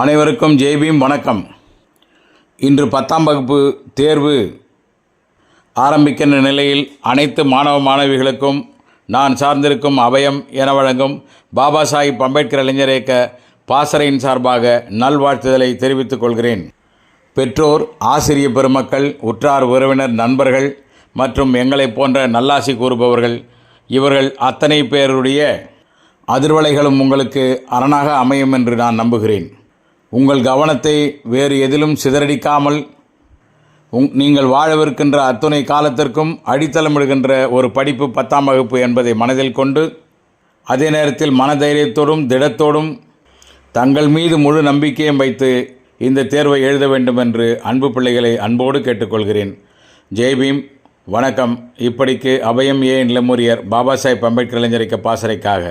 அனைவருக்கும் ஜெய்பீம் வணக்கம். இன்று பத்தாம் வகுப்பு தேர்வு ஆரம்பிக்கின்ற நிலையில் அனைத்து மாணவ மாணவிகளுக்கும் நான் சார்ந்திருக்கும் அபயம் என வழங்கும் பாபா சாஹிப் அம்பேத்கர் இளைஞர் இயக்க பாசறையின் சார்பாக நல்வாழ்த்துதலை தெரிவித்துக் கொள்கிறேன். பெற்றோர் ஆசிரிய பெருமக்கள் உற்றார் உறவினர் நண்பர்கள் மற்றும் எங்களைப் போன்ற நல்லாசி கூறுபவர்கள் இவர்கள் அத்தனை பேருடைய அதிர்வலைகளும் உங்களுக்கு அரணாக அமையும் என்று நான் நம்புகிறேன். உங்கள் கவனத்தை வேறு எதிலும் சிதறடிக்காமல் உங் நீங்கள் வாழவிருக்கின்ற அத்துணை காலத்திற்கும் அடித்தளமிடுகின்ற ஒரு படிப்பு பத்தாம் வகுப்பு என்பதை மனதில் கொண்டு அதே நேரத்தில் மனதைரியத்தோடும் திடத்தோடும் தங்கள் மீது முழு நம்பிக்கையும் வைத்து இந்த தேர்வை எழுத வேண்டும் என்று அன்பு பிள்ளைகளை அன்போடு கேட்டுக்கொள்கிறேன். ஜெய்பீம் வணக்கம். இப்படிக்கு அபயம் ஏ நிலமுரியர் பாபா சாஹேப் அம்பேத்கர் இளைஞரிக்க பாசறைக்காக.